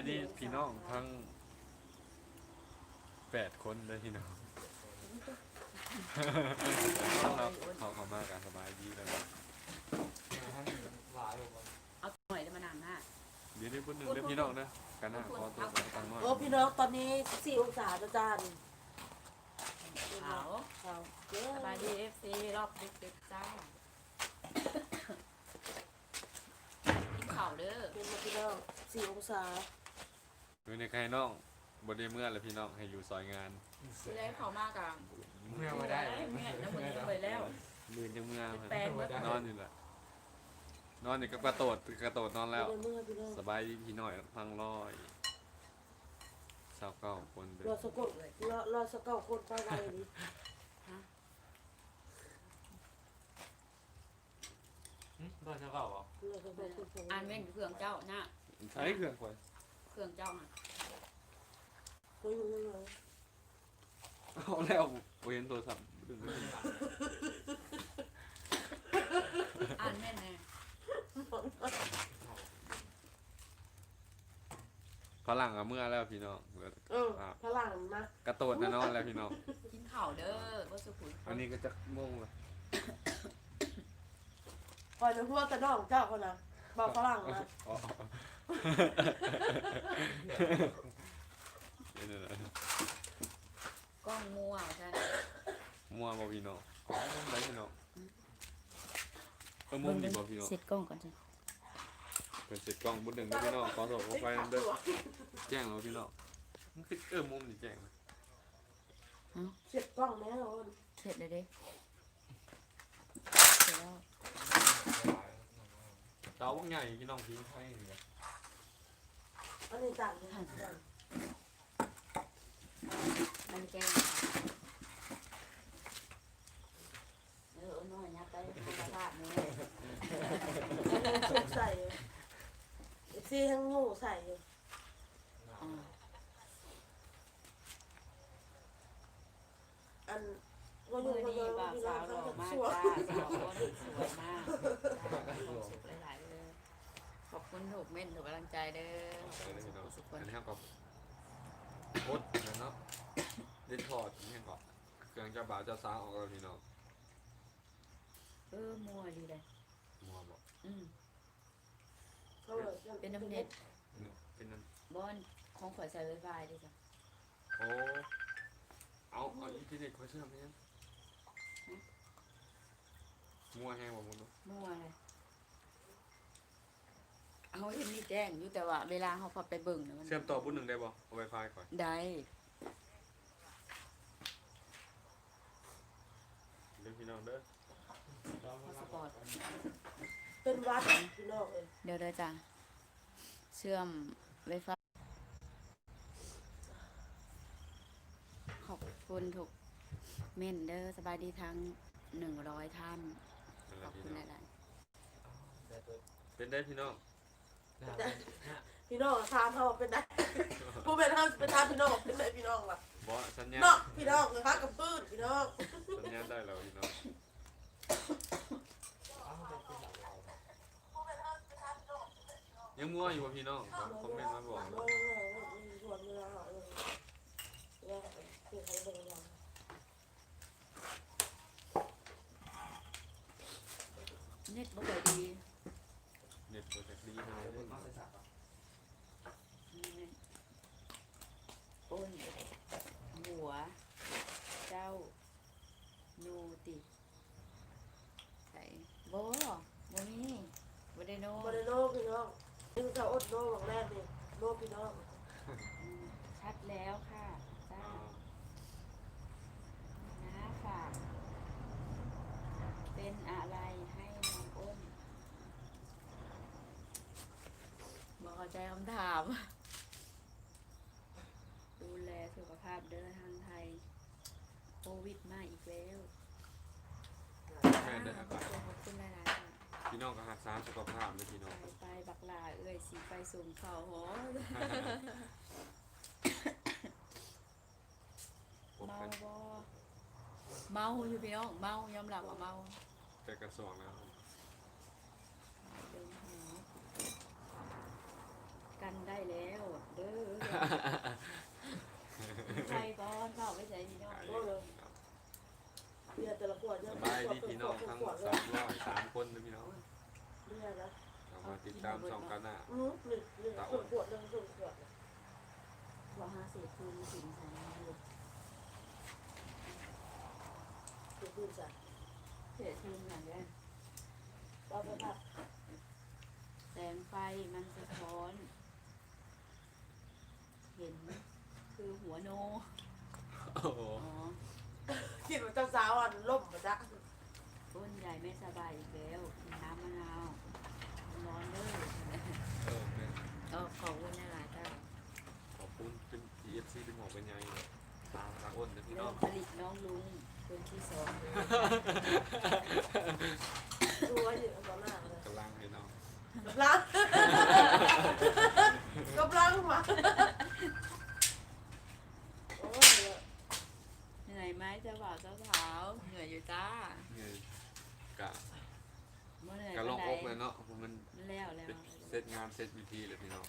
ายดีพี่น้องทั้งแปดคนเลยพี่น้องต้องรับเขาเขามากกันสบายดีแล้วก็เอาหน่อยจะมานั่งหน้าเดี๋ยวนี้พูดหนึ่งเด้อพี่น้องเด้อกันหน้าขอตัวไปตั้งน้อยโอ้พี่น้องตอนนี้สี่องศาจ้าจานขาวขาวเยอะสบายดีเอฟซีรอบดึกๆจ้ากินข่าวเด้อเป็นมาพี่น้องสี่องศา คือในใครน้องบนได้เมื่อแล้วพี่น้องให้อยู่ซอยงานที่ได้ข่าวมากอะเมื่อมาได้เมื่อแล้วมึงจะไปแล้วลืนจังเมื่อแปลงเมื่อนอนอยู่แหละนอนอยู่ก็กระโดดกระโดดนอนแล้วเป็นเมื่อพี่น้องสบายดีพี่น้อยพังร้อยสาวเก้าคนเด้รออสะกดรอรอสะเก้าคนไปไหนดิตอนเช้าเปล่าเหรอรอสะเก้าคนไปอ่านเม่งเครื่องเจ้าหน้าใช้เครื่องคอยเครื่องเจ้าน่ะคุยคุยคุย เอาแล้วบ่เห็นโทรศัพท์ดึงไปอ่านแม่นแน่ฝรั่งอะเมื่อแล้วพี่น้องเหลือเออพลังนะกระโดดแน่นอนแล้วพี่น้อง กินข่าวเด้อว่าสุขุนอันนี้ก็จะโมงเลยปล่อยในหัวแต่น้องเจ้าคนนะบอกฝรั่งนะ อ๋อเดี๋ยวนะ กล้องมัวใช่มัวบ่พี่น้องอ๋อมุมไหนพี่น้องเออมุมนี่บ่พี่น้องเสร็จกล้องก่อนจ้ะเป็นเสร็จกล้องบุญหนึ่งเด้อพี่น้องขอโทษขอไปนั่นเด้อแจ้งแล้วพี่น้องมันคือเออมุมนี่แจ้งนะเสียบกล้องแน่นอนเสร็จเลยเด้เสร็จแล้วเตาบักใหญ่พี่น้องทิ้งให้นี่แหละอันนี้ต่างกัน มันแกงเออเอาน้อยยัดไปธรรมชาตินี่ใส่เอฟซีทั้งงูใส่อ่าอันก็มืยู่อก็นี้ยู่บ่าวพี่สาน้องวหเขาล่อจะมากสวยจ้าสาวคนสวยมากจ้ามีความสุขหลายๆเลยขอบคุณถูกเม่นถูกกำลังใจเด้อไปเลยพี่น้องสุขคอันนนี้ครับก็โคตร นะเนาะเล่นถอดนี่ก่อนเครื่องเจ้าบ่าวเจ้าสาวออกแล้วพี่น้องเออมัวดีเลยมัวบอกอืมเป็เป็นนน้ำน้ำเน็เน็ตตเป็นนั่นบอนของข่อยใส่ไวไฟดิจ้ะโอ้เอาเอาอีที่เด็กเขาเชื่อไหมยังมัวแห้งบ่มุนเนาะมัวเลยเอาเห็นมีแจ้งอยู่แต่ว่า เวลาเขาพอไปเบิ่งน่ะมันเชื่อมต่อบุญหนึ่งได้บ่เอาไวไฟก่อนได้ เดี๋ยว พี่น้องเด้อพาสปอร์ตเป็นวัดพี่น้องเอ้ยเดี๋ยวเด้อจ้ะเชื่อมไวไฟขอบคุณถูกเม่นเด้อสบายดีทั้งหนึ่งร้อยท่านนั่นแหขละอบพี่คุณน้องหลายเป็นได้พี่น้องพี่น้องถามเขาเป็นได้ผู้เป็นเขาเป็นทามพี่น้องเป็นได้พี่น้องว่ะ บ่สัญญาณเนาะพี่น้องเลยพักกับปืนพี่น้องสัญญาณได้แล้วพี่น้องยังมัวอยู่บ่พี่น้องคอมเมนต์มาบอกน้องๆชวนเวลาเขาเลยเนี่ยคือเขาเป็นยังๆเน็ตบ่ค่อยดี เน็ตโปรเจกต์ดีนะเด้อ อ้นหัว เจ้ายูติใส่โบโบนี่โบได้โน บริโนพี่น้องนี่จะอดโนหลังแรกนี่โนพี่น้อง อืมชัด แล้วค่ะจ้าอ่านะฝากเป็นอะไรให้น้องอ้นบอกเข้าใจคำถาม ดูแลสุขภาพเดินทางไทย โควิดมาอีกแล้วแม่นได้อากาศขอบคุณหลายๆค่ะพี่น้องก็รักษาสุขภาพเลยพี่น้อง ไปไปบักลาเอ้ยสีไปสูงเขาหอ พบเมากันบ่เมาอยู่พี่น้องเมายอมรับว่าเมาแต่กระทรวงแล้วเดินหากันได้แล้วโดใครก่อนเข้าไปใส่พี่น้องโอ้เลยเบียร์แต่ละขวดสยังบายดีพี่น้องทั้งขวดเลสายมร้อยสามคนนะพี่น้องเบียร์นะเรามาติดตามช่องกันหน้าอือหนึ่งหนึ่งขวดขวดหนึ่งขวดขวดว่าห้าสิบคืนสินใส่ ลูกคือพื้นใส่เสียทีมอย่างเงี้ยเราไปผัดแสงไฟมันสะท้อน เห็นคือหัวโนโอ้โหอ๋อคิดว่าเจ้าสาวอะล่มมาจ้ะต้นใหญ่ไม่สบายอีกแล้วกินน้ำมะนาวร้อนเด้อเออเป็นเออขอบคุณนะหลายจ้าขอบคุณเป็น TFC เป็นหมอกเป็นไงตามทาอ้นนะพี่น้เริ่อง มผลิตน้องลุง คนที่สองเลยดูไว้อยู่ตอนหน้าเลยกำลังพี่น้องกำลังกำลังมาโอ้ยเหนื่อยไหมเจ้าบ่าวเจ้าสาวเหนื่อยอยู่จ้าเงยกะเมื่อเหนื่อยกะลองอกเลยเนาะมันแล้วแล้วเป็นเซตงานเซตวิธีเลยพี่น้อง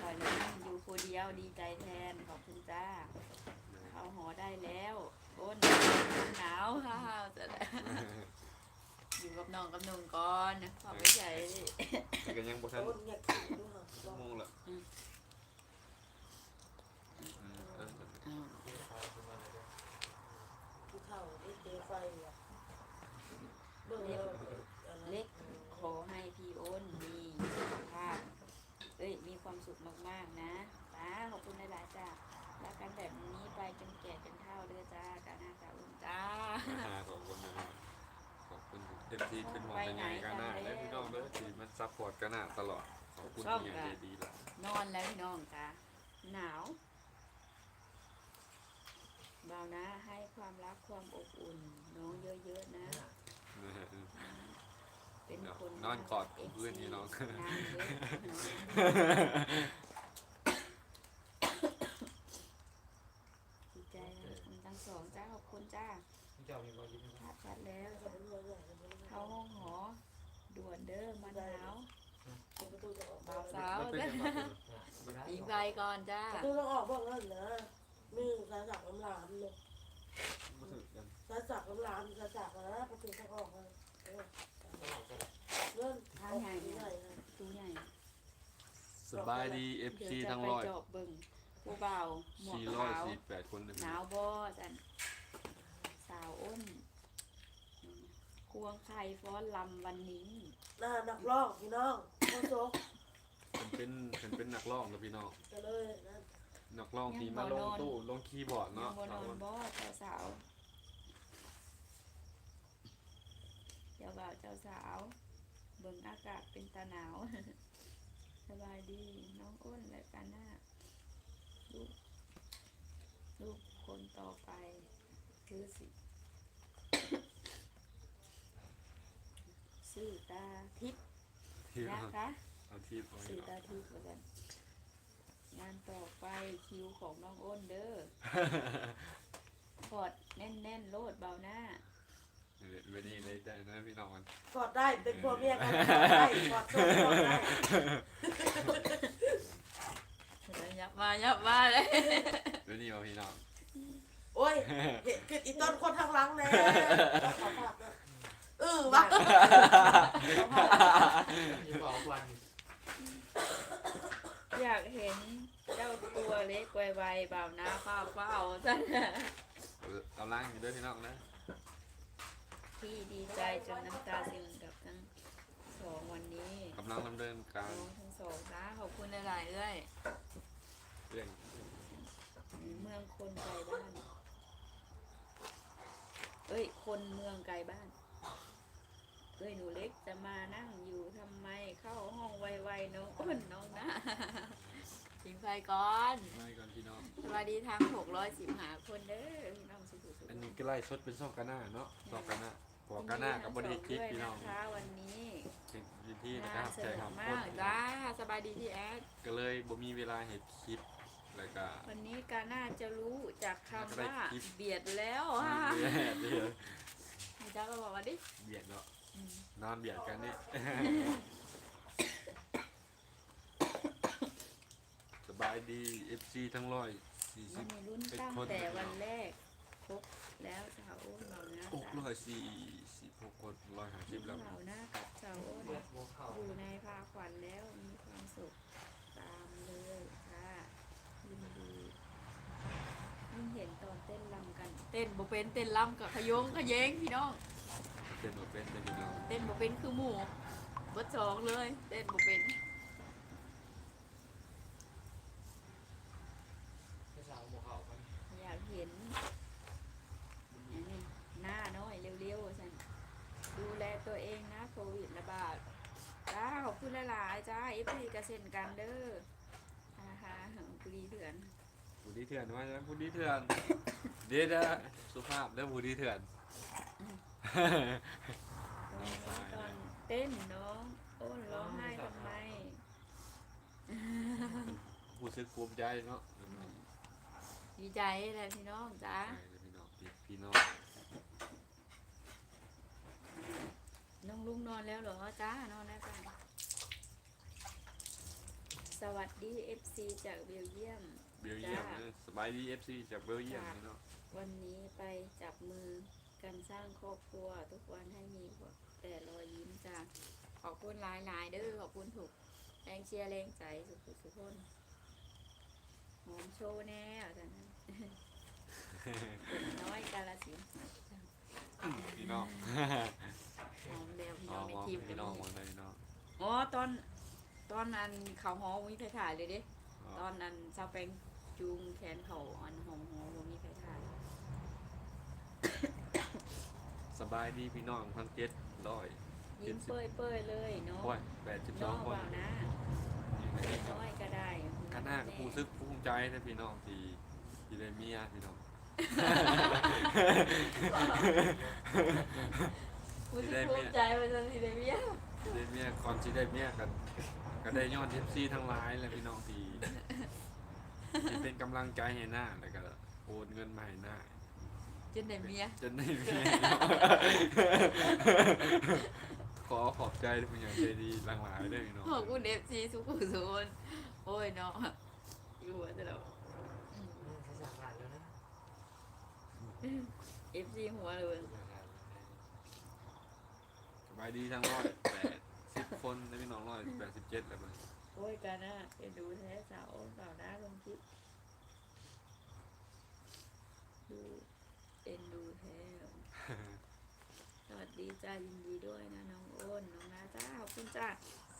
คอยเลยอยู่คนเดียวดีใจแทนขอบคุณจ้า เข้าหอได้แล้วอ้นหนาวฮ่าวจะได้อยู่กับน้องกับหนุ่มก่อนนะขอไม่ใช่แต่ก็ยังบ่ทันโอ้ยอยากกินด้วยค่ะชั่วโมงละอืมเอออ้าวผู้เฒ่าได้เจอไฟอะเบิ่งแล้วเล็กขอให้พี่อ้นมีสุขภาพเอ้ยมีความสุขมากๆนะป้าขอบคุณหลายๆจ้า รักกันแบบนี้ไปจนแก่จนเฒ่าเด้อจ้ากาหน้ากาอุ่นจ้าขอบคุณนะขอบคุณเอฟซีเป็นหมอกเป็นไงกันหน้าและพี่น้องเด้อที่มันซัพพอร์ตกันหน้าตลอดขอบคุณที่อย่างดีๆละนอนแล้วพี่น้องจ้าหนาวเบานะ ให้ความรักความอบอุ่น น้องเยอะๆนะ เป็นคนนอนกอดเพื่อนพี่น้อง งานเยอะดีใจนะคุณทั้งสองจ้า ขอบคุณจ้าเจ้ามีบอยิ้มภาพชัดแล้วเขาเป็นเรื่องใหญ่เลยเข้าห้องหอ ด่วนเด้อมันหนาวประตูจะออกบ่าวสาวมันเป็นยังไงปีไฟก่อนจ้าประตูต้องออกบ้างแล้วนะมีสายสักน้ำลามเลยสายสักน้ำลามสายสักนะประตูต้องออกเลยเลื่อนทางใหญ่ใหญ่เนี่ยตู้ใหญ่สบายดีเอฟเดี๋ยวซีจะทั้งไปร้อยเจาะเบิ่งผู้เบาหมวกสี่ร้อยขาวสี่แปดคนเลยหนาวบอจันสาวอ้นควงไข่ฟ้อนลำวันนี้ หน้านักร้องพี่น้องโคโซกเป็นเป็นเป็นเป็นนักร้องนะพี่น้องกันเลยนะนักร้องที่มาลงตู้ลงคีย์บอร์ดยังเนาะบนอนบอเจ้าสาวเจ้าบ่าวเจ้าสาว เบิ่งอากาศเป็นตาหนาว สบายดีน้องอ้นและกันหน้าลูกลูกคนต่อไปคือสิ สื่อตาทิพย์ที่นะคะเอาที่เอาสื่อที่ตาทิพย์เหมือนกันงานต่อไปคิวของน้องอ้นเด้อพอดแน่นๆโลดเบาหน้าเวนี้เลยได้นะพี่น้องมันกอดได้เป็นพวกเมียกันกอดได้กอดโซกกอดได้ยับมายับมาเลยเวนี้เอาพี่น้อง โอ้ยเห็นกิดอีต้นคนทางหลังแน่ขอฝากนะเออวะมีบอกวันอยากเห็นเจ้าตัวเล็กไวๆเบาหน้าเฝ้าเฝ้าๆจ้ะกำลังอยู่ด้วยพี่น้องนะพี่ดีใจจนน้ำตาซึมกับทั้งสองวันนี้กำลังดำเนินการน้องทั้งสองนะขอบคุณหลายๆเอ้ยเรื่องเมืองคนไกลบ้าน เอ้ย คนเมืองไกลบ้าน เอ้ยหนูเล็กจะมานั่งอยู่ทำไมเข้าห้องไวๆน้องอ้นน้องนะทิ้งไฟก่อนไม่ก่อนพี่น้องสวัสดีทางหกร้อยสิบหาคนเด้อพี่น้องสุขุสุขอันนี้ก็ไล่ชดเป็นซ่องกาหน้าเนาะซ่องกาหน้าพอกาหน้ากับบริจิตพี่น้องนะคะวันนี้วิธีนะคงารันบสใช่นุครักบมากจ้าสบายดีที่แอดก็เลยบ่มีเวลาเห็ดคลิปแล้วก็วันนี้กาน่าจะรู้ จากคำว่าคลิปเบียดแล้วเบียดเบียดพี่จ้าก็บอกว่าดิเบียดเนาะอืมนอนเบียดกันนี่ายดี FC ทั้งร้อยสี่วัสินบนี้รุ่นเป็นตั้งคนแต่วันแรกครบแล้วสาวโอ้นเราหน้าหกสาร้อยสี่สิบหกคนร้อยห้าสิบแล้ว เราหน้ากับสาวโอ้นเลือดโมเข่าอยู่ในพาขวัญแล้วมีความสุขตามเลยค่ะยินดียิ่ง เห็นตอนเต้นรำกัน เต้นบ่เป็นเต้นรำกับขยงขยงพี่น้องเป็นมาเป็นเป็นพี่น้องเต้นบ่เป็นคือหมู่เบิดสองเลย เต้นบ่เป็นไม่สาวโมเข่ากันอยากเห็นอันนี้หน้าน้อยเร็วๆสันดูแลตัวเองนะโควิดระบาดจ้าขอบคุณหลายๆจ้าเอฟซีกระเซ็นกันเด้อฮ่าฮ่ากุดีเถื่อน ผู้ดีเถื่อนว่าจะผู้ดีเถื่อนเดี๋ยวนะสุภาพแล้วผู้ดีเถื่อนตอนนี้ตอนเต้นน้องโอ้นร้องไห้ทำไมผู้ซึกภูมิใจเนาะดีใจแหละพี่น้องจ้าใช่พี่น้องพี่พี่น้องน้องลุงนอนแล้วเหรอจ้านอนแล้วจ้าสวัสดีเอฟซีจากเบลเยียม เบลเยียมนะสบายดี FC จากเบลเยียมพี่น้องวันนี้ไปจับมือกันสร้างครอบครัว ทุกวันให้มีแต่รอยยิ้มจ้าขอบคุณหลายๆเด้อขอบคุณถูกแรงเชียร์แรงใจสุขทุกคนหอมโชว์แน่จ้ะนะน้อยกาลสินธุ์จ้ะพี่น้องหอมแล้วพี่อ๋น้อองในมองทีมพี่น้องมองเลยพี่น้องอ๋อตอนตอนนั้นเขาหอมมีใครถ่ายเลยเด้อ๋อตอนนั้นชาวแปง จูงแขนเขาอันหอมหอมมีใครถ่ายสบายดีพี่น้องทั้งเจ็ดร้อยยิ้มเป้ยๆเลยเนาะโอ้ยแปดสิบสน้อองงคนว่านะอยู่ในนี้น้อยก็ได้กันหน้ากับผู้ซึกภูมิใจนะพี่น้องที่ที่ได้เมียพี่น้องผู้ที่ภูมิใจว่าจะสิได้เมียที่ได้เมียก่อนที่ได้เมียกันก็ได้ยอดเอฟซีทั้งหลายและพี่น้องที่ ที่เป็นกำลังใจให้หน้าแล้วก็โอนเงินมาให้หน้าจนได้เมีย จนได้เมียขอขอบใจทุกอย่างใจดีหลังหลายด้วยพี่น้องขอบคุณเอฟซีสุขุสุนโอ้ยเนาะอยู่ว่าจะแล้วภาษาผ่านแล้วนะเอฟซีหัวเลยสบายดีทั้งร้อยแปดสิบคนนะพี่น้องร้อยแปดสิบเจ็ดแล้วมัน โอ้ยกันนะเอ็นดูแท้สาวสาวน้าลงคลิปดูเอ็นดูแท้สวัสดีจ้ายินดีด้วยนะน้องโอนน้องนาจ้าขอบคุณจ้า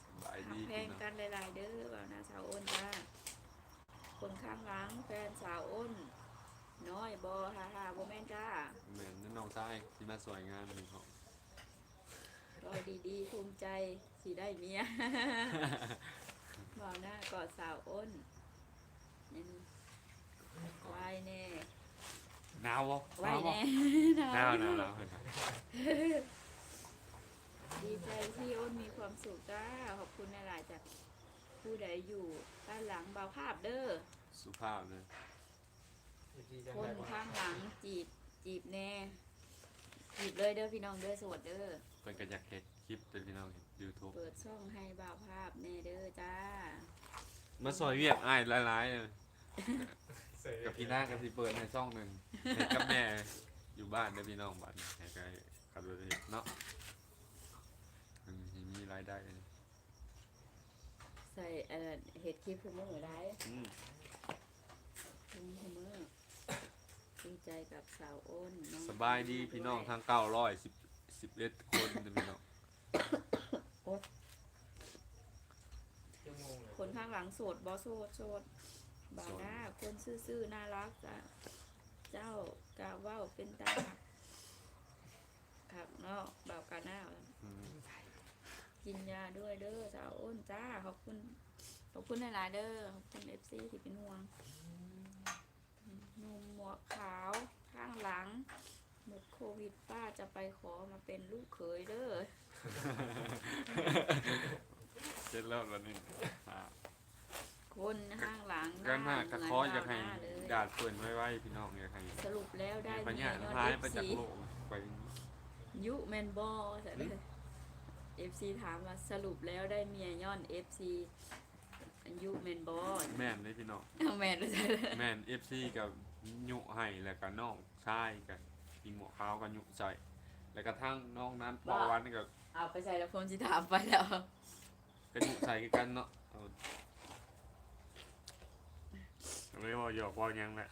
สบายหัดีกแพพี่งน้องกันหลายๆเด้อบ่าวนาสาวโอนจ้าคนข้างหลังแฟนสาวโอนน้อยบอฮ่าฮ่าโบแม่นจ้าเหมือนน้องชายที่มาสวยงามหนึ่งของรอยดีๆภูมิใจสีได้เมีย บ่าวหน้ากอดสาวโอนนั่นไว้แน่หนาวบ่ไว้บ่แน่หนาวหนาวหนาวเห็นไหมดีใจที่โอนมีความสุขจ้าขอบคุณหลายๆจากผู้ใดอยู่ด้านหลังเบาภาพเด้อสุภาพเลยคนข้างหลังจีบจีบแน่จีบเลยเด้อพี่น้องเด้อสวัสดีเด้อเพิ่นก็อยากเห็นคลิปเป็นพี่น้องยูทู บเปิดช่องให้บ่าวภาพแน่เด้อจ้า มาซอยเวียกอ้ายหลายๆเลยกับพี่นากับพี่เปิดให้ช่องหนึ่งให้กับแม่อยู่บ้านเด้อพี่น้องบ้านให้ไกลขับรถเห็นเนาะมันสิมีรายได้ใส่เอ่อเห็ดคลิปคือมือได้อืมคือมือดีใจกับสาวอ้นน้องสบายดีพี่น้องทั้งเก้าร้อยสิบสิบเอ็ดคนเด้อพี่น้องชั่ว โมงเลยคนข้างหลังโสดบอโสดโสดบาวหน้าคนซื่อๆน่ารักจ้ะเจ้ากาเว้าเป็นตาครับเนาะบ่าวกาหน้าอินยาด้วยเด้อสาวอ้นจ้าขอบคุณขอบคุณหลายๆเด้อขอบคุณเอฟซีที่เป็นห่วงนุ่มหมวกขาวข้างหลังหมดโควิดป้าจะไปขอมาเป็นลูกเขยเด้อ เสร็จแล้ววันนี้อ่าคนข้างหลังกันหน้าเหกระมือนคออยากให้บ่วหน้เลยดาดเปิดไว้ๆพี่น้องอยากให้สรุปแล้วได้ปัญเมีญายยอหายดไปเอฟจากซีโลกไปยุแมนบอเอฟซีถามว่าสรุปแล้วได้เมียย้อนเอฟซีอายุแมนบอสแม่นเลยพี่น้องเอาแมนเลยจ้ะแม่น FC กับยุให้แล้วก็น้องชายกับอีหมวกขาวกับยุใส่แล้วก็ทั้งน้องนั้นปอวันนี่ก็ เอาไปใส่แล้วพมสิถามไปแล้วก็ยุใส่คือกันเนาะเอาไม่ว่าหยอกว่าหยังแหละ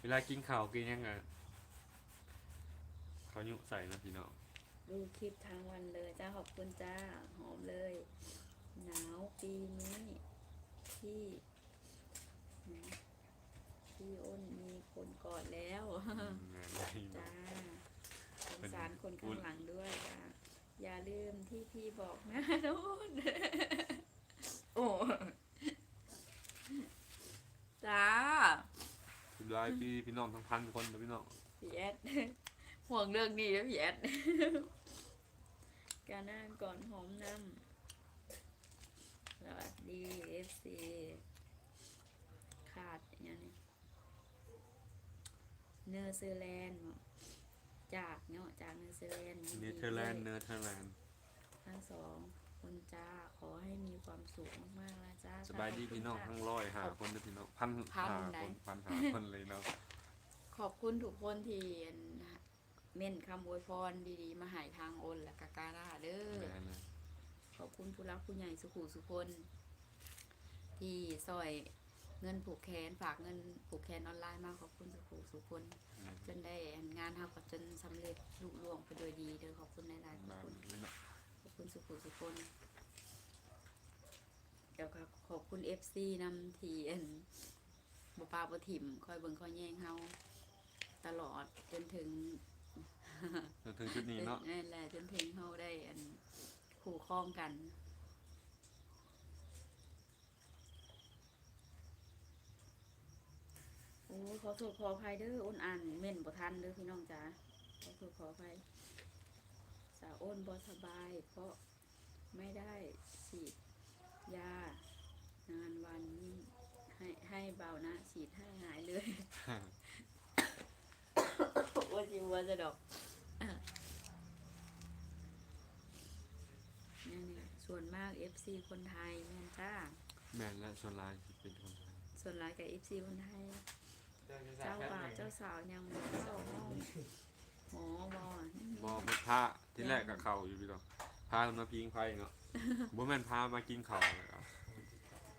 เวลากินข้าวกินหยังไงเขายุใส่นะพี่น้องดูคลิปทางวันเลยจ้าขอบคุณจ้า หอมเลย หนาวปีนี้ที่นะพี่อ้นมีคนกอดแล้วแม่นเลยจ้าสงสารคนข้างหลังด้วยจ้า อย่าลืมที่พี่บอกนะโน้นโอ้จ้าสุดท้ายพี่พี่น้องทั้งพันคนนะพี่น้องพี่แอดห่วงเรื่องนี้นะพี่แอดการนั่งก่อนหอมน้ำสวัสดีเอฟซีขาดอย่างนี้เนอร์เซอร์แลนด์ จากเนาะจากเนอร์เซอร์แลนด์เนเธอร์แลนด์เนเธอร์แลนด์ทั้งสองคนจ้าขอให้มีความสุขมากๆนะจ้าสบายดีพี่น้องทั้งร้อยหาคนนะพี่น้องพันพันหาไหนคนพันหาคนเลยเนาะขอบคุณทุกคนที่เม่นคำอวยพรดีๆ มาใหายทางโอนและกากาลาเด้อแม่นเลยขอบคุณผู้รักผู้ใหญ่สุขุสุคนที่ซอย เงินผูกแขนฝากเงินผูกแขนออนไลน์มาขอบคุณสุขุสุคน จนได้งานเฮากับจนสำเร็จลุล่วงไปโดยดีเด้อขอบคุณหลายๆขอบแม่นคุณเลยเนาะขอบคุณสุขุสุคนเดี๋ยวครับขอบคุณ FC นำที่อันบ่ปลาบ่ถิ่มคอยเบิ่งคอยแย่งเฮาตลอดจนถึงจนถึงจุดนี้เนาะนั่นแหละจนถึงเฮาได้อันคู่ครองกัน โอ้ขอโทษขออภัยเด้ออ้นอ่านเม่นบ่ทันเด้อพี่น้องจ๋าขอโทษขออภัยสาวอ้นบ่สบาย เพราะไม่ได้ฉีดยางานวันนี้ให้ให้เบานะฉีดให้หายเลยว่าจิวัวจะดอกนี่นี่ส่วนมาก FC คนไทยแม่นจ้าแม่นและส่วนหลายสิเป็นคนไทยส่วนหลายกับ FC คนไทย เจ้าเจ้าแป๊บบ่าวหนึ่งเจ้าสาวยังไม่เข้าห้องหมอบอบอเป็นพระที่แรกกับเขาอยู่พี่น้องพามาพิงไฟเนาะบ่แม่นพามากินข้าวนะครับ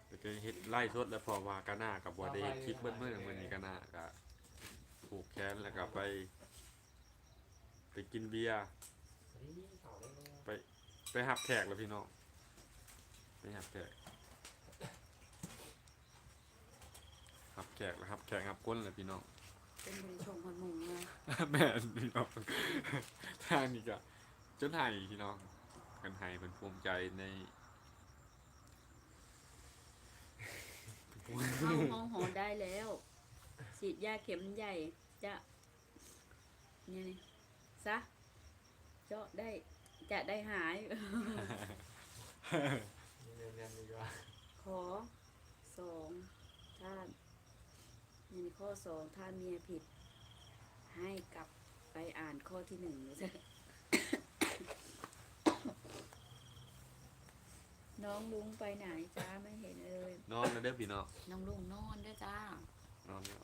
แต่ก็เฮ็ดไล่สดแล้วพอว่ากะหน้ากับบ่ได้เฮ็ดคลิปเบิ้เบิ้มื้อนี้กะหน้าก็ผูกแขนแล้วก็ไป ไปกินเบียร์นี่เขาได้ลงไปหับแขกแล้วพี่น้องไปหับแขกหับแข กแล้วหับ แขกหับก้นแล้วพี่น้อง เป็นบริชงคนหมุงเลยแม่นพี่น้อง ทางนี้ก็จนไห้พี่น้อง กันไห้เป็นภูมิใจในเข้าห้องหอได้แล้วฉีดยาเข็มใหญ่จะเนี่ยนี่ซะเจาะได้จะได้หายมีเงินเดือนดีกว่าขอสองท่าน นี่ข้อสองถ้าเมียผิด ให้กลับไปอ่านข้อที่หนึ่งเลยจ้ะน้องลุงไปไหนจ้าไม่เห็นเลย นอนแล้วเด้อพี่น้องน้องลุงนอนด้วยจ้านอนแล้ว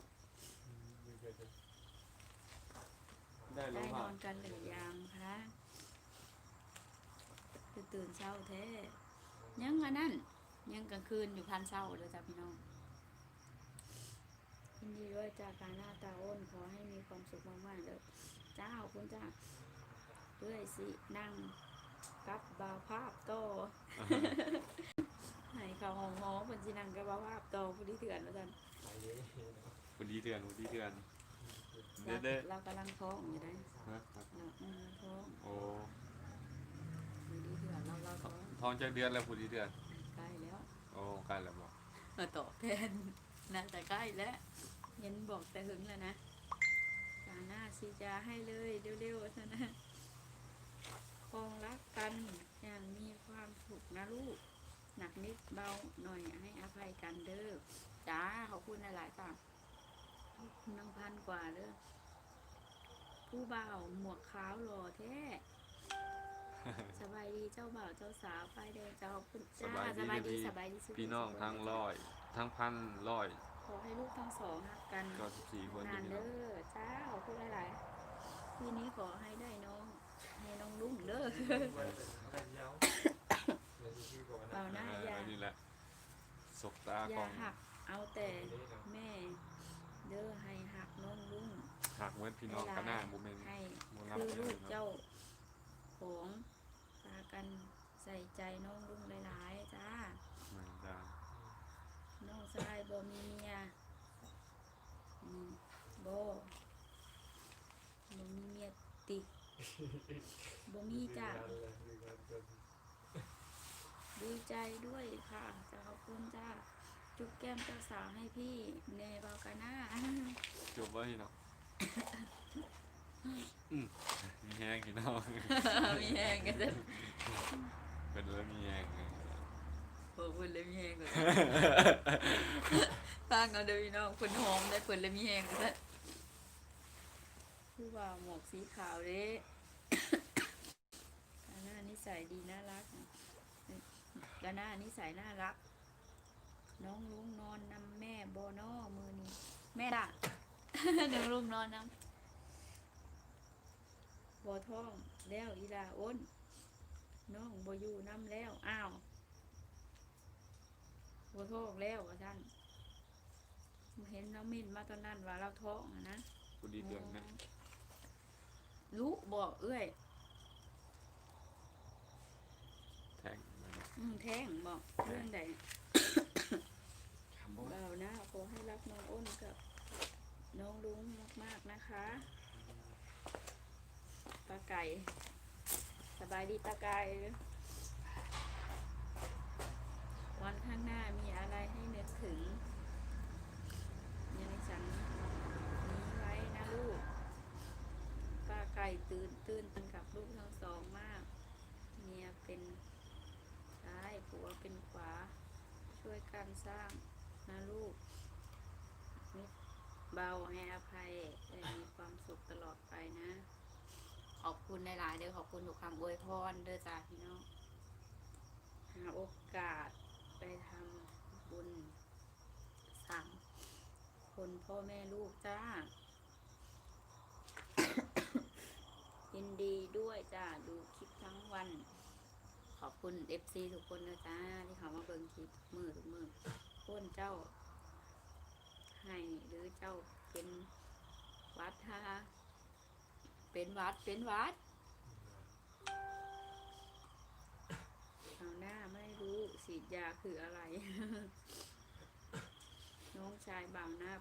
มีเงินเดือนได้ได้แล้วนค่ะอนกันหรือยังคะคือตื่นเช้าแท้ยังอันนั้นยังกลางคืนอยู่พันเช้าเลยจ้าพี่น้อง ยินดีด้วยจากการหน้าตาอ้นขอให้มีความสุขมากๆเลยเจ้าคุณจ้าด้วยสิ นั่งกับบาวภาพโตให้เขาหองหอเป็นสินั่งกับบาวภาพโตผู้ที่เถื่อนแล้วกันไปเลยวันดีเถื่อนวันดีเถื่อนเราเด้อเด้อเรากำลังท้องอยู่ได้ฮะเราอืมท้องโอ้ผู้ที่เถื่อนเราเราท้องทองจากเดือนแล้วผู้ดีเถื่อนใกล้แล้วโอ้ใกล้แล้วบอกมาตอบแทนน่าจะใกล้แล้ว เห็นบอกแต่หึงแล้วนะจาหน้าซีจาให้เลยเร็วๆซะนะคงรักกันอย่างมีความสุขนะลูก หนักนิดเบาหน่อยให้อภัยกันเด้อจ้าขอบคุณหลายๆต่างน้องพันกว่าเด้อผู้บ่าวหมวกขาวหล่อแท้สบายดีเจ้าบ่าวเจ้าสาวไปเดินเจ้าคุณสจ้าบายดีสบายดีพี่สบายดีสุขพี่น้องทั้งร้อย ทั้งพันร้อย ขอให้ลูกทั้งสองรักกันก็สิบสี่คนนานพี่เด้น้องอจ้าขอบคุณหลายๆปีนี้ขอให้ได้น้องให้น้องลุงเด้อไว้เป็นกันเย้าเดี๋ยวชื่อก่อนนะเปล่าหน้าอย่าอันนี้แหละสบตาอขย่าองหักเอาแต่ได้เนาะแม่เด้อให้หักน้องลุงหักเหมือนพี่น้องกันหน้าบุเมนให้บุรับคือลูกเนาะเจ้าของพากันใส่ใจน้องลุงหลายๆจ้าเหมือนจ้า น้องชายบ่มีเมียอืมบ่บ่มีเมียติบ่มีจ้าดีกันเลยดีกันเลยดีใจด้วยค่ะจะขอบคุณจ้าจุ๊บแก้มเจ้าสาวให้พี่เนบากาน่าจบไว้พี่น้องอืมมีแห้งพี่น้องมีแห้งกันจ้ะเป็นเรื่องมีแห้ง ไงโอ้เพิ่นเลยมีแห้งกันฟังเอาเด้อพี่น้องเพิ่นหอมได้เพิ่นเลยมีแห้งกันจ้ะคือว่าหมวกสีขาวเด้กาน่านิสัยดีน่ารักกาน่านิสัยน่ารัก น้องลุงนอนนำแม่บอนอมือนี้แม่ด่าน้องลุงนอนนำบอท้องแล้วอีลาอ้นน้องบอยู่น้ำแล้วอ้าว บอท้องแล้วว่าท่านเห็นน้องมินมาตอนนั้นว่าเราท้องอะนะกูดีเดือนนะรู้บอกเอ้ยแทงมาเนาะอืมแท้งบอกเรื่องใดเรานะขอให้รักน้องอ้นกับ น้องลุงมากๆนะคะปลาไก่ สบายดีปลาไก่ วันข้างหน้ามีอะไรให้นึกถึง ยังฉันนี้ไว้นะลูกปลาไก่ตื่นตื่นตันกับลูกทั้งสองมาก เมียเป็นซ้ายผัวเป็นขวา ช่วยกันสร้างนะลูกมิตรเบาให้อภัยได้มีความสุขตลอดไปนะ ขอบคุณหลายๆเด้อขอบคุณทุกคำอวยพรเด้อจ้าพี่น้องหาโอกาส ไปทำบุญสั่งคนพ่อแม่ลูกจ้า ยินดีด้วยจ้า ดูคลิปทั้งวัน ขอบคุณ FC ทุกคนนะจ้า ที่เขามาเบิ่งคลิปมือทุกมือพ้นเจ้า ให้หรือเจ้าเป็นวัดฮาเป็นวัดเป็นวัดเอาหน้า ฉีดยาคืออะไร น้องชายบางหน้า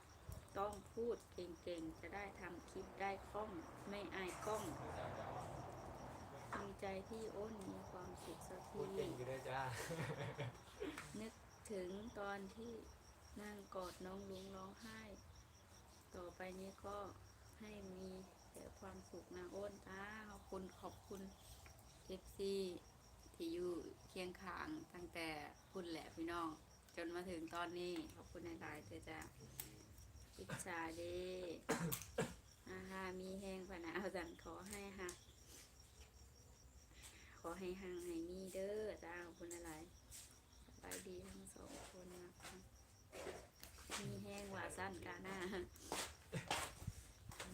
ต้องพูดเก่งๆ จะได้ทำคลิปได้คล่อง ไม่อายกล้องดีใจที่อ้นมีความสุขสักพูดทีเก่งก็ได้จ้า นึกถึงตอนที่นั่งกอดน้องลุงร้องไห้ ต่อไปนี้ก็ให้มีแต่ความสุขนะอ้นจ้าขอบคุณขอบคุณเอฟซี ที่อยู่เคียงข้างตั้งแต่พุ่นแหละพี่น้อง จนมาถึงตอนนี้ขอบคุณในหลายๆเจ้าจ้าอิจฉาดีอาหามีแห้งปะนะเอาจันขอให้ฮะขอให้ห่างให้มีเด้อจ้าขอบคุณอะไร สบายดีทั้งสองคนนะคะมีแห้งหวาสั้นกาหน้า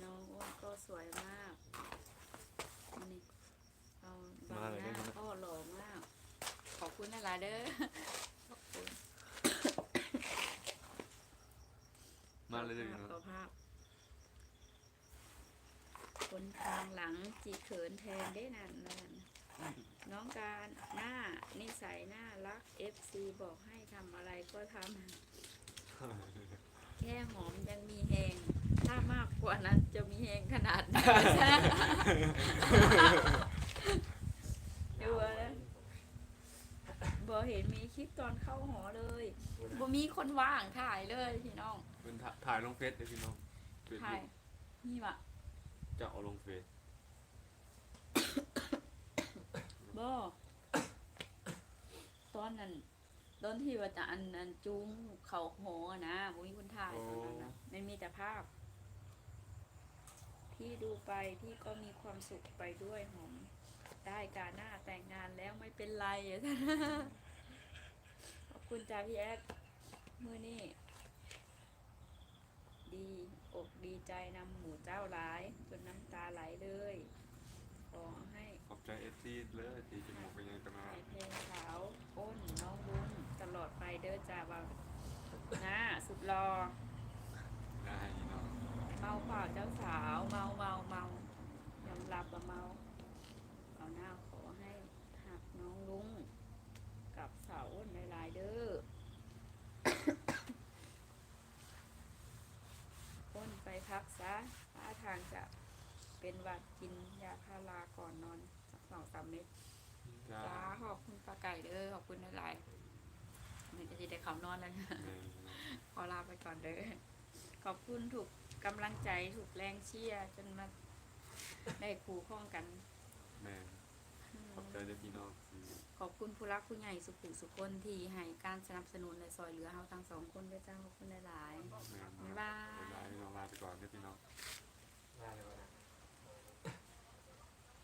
น้องอ้วนก็สวยมากนี่เอาบางหน้าก็หล่อมาก ขอบ คุณนะลาเด้อขอบคุณมาเลยเด้อพี่น้องขอภาพคนทางหลังจีเขินแทนได้นานนานน้องการหน้านิสัยน่ารัก FC บอกให้ทำอะไรก็ทำแค่หอมยังมีแหงถ้ามากกว่านั้นจะมีแหงขนาดไหน ดูแล้วบอเห็นมีค ลิปตอนเข้าหอเลยบ่มีคนว่างถ่ายเลยพี่น้องเป็นถ่าถ่ายลงเฟซเลยพี่น้องเฟซถ่ายนี่วะจะเอาลงเฟซบอตอนนั้นตอนที่ว่าจะอันอันจุ้งเขาหอนะบ่มีคนถ่ายตอนนั้นนะมันมีแต่ภาพ พี่ดูไปพี่ก็มีความสุขไปด้วยหอมได้กาหน้าแต่งงานแล้วไม่เป็นไรขอบ คุณจ้าพี่แอดมือนี่ดีอกดีใจนำหมูเจ้าหลาย จนน้ำตาไหลเลย ขอให้ขอบใจเอฟซีเลยที่จมูกเป็นยังกันมาให้เพลงขาวอ้นน้องบุญตลอดไปเด้อจ้าบ่าวนะสุดรอ ได้เนาะเมาเปล่าเจ้าสาวเมาเมาเมายอมรับว่าเมาเอาหน้าขอให้หักน้องลุง กับสาวอ้นหลายๆเด้ออ้นไปพักซะท่าทางจะเป็นหวัดกินยาพาราก่อนนอนสักสองสามเม็ดจ้าจ้าขอบคุณปลาไก่เด้อขอบคุณหลายๆนี่ก็จะได้เขานอนแล้วแม่ขอลาไปก่อนเด้อขอบคุณถูกกำลังใจถูกแรงเชียร์จนมาได้คู่ข้องกัน แม่ขอบใจเด้อพี่น้องที่ข ขอบคุณผู้รักผู้ใหญ่สุขุสุคนที่ให้การสนับสนุนในซอยเหลือเฮาทั้งสองคนด้วยจ้าขอบคุณหลายๆบ๊ายบาย ลาไปก่อนพี่น้อง ได้เลย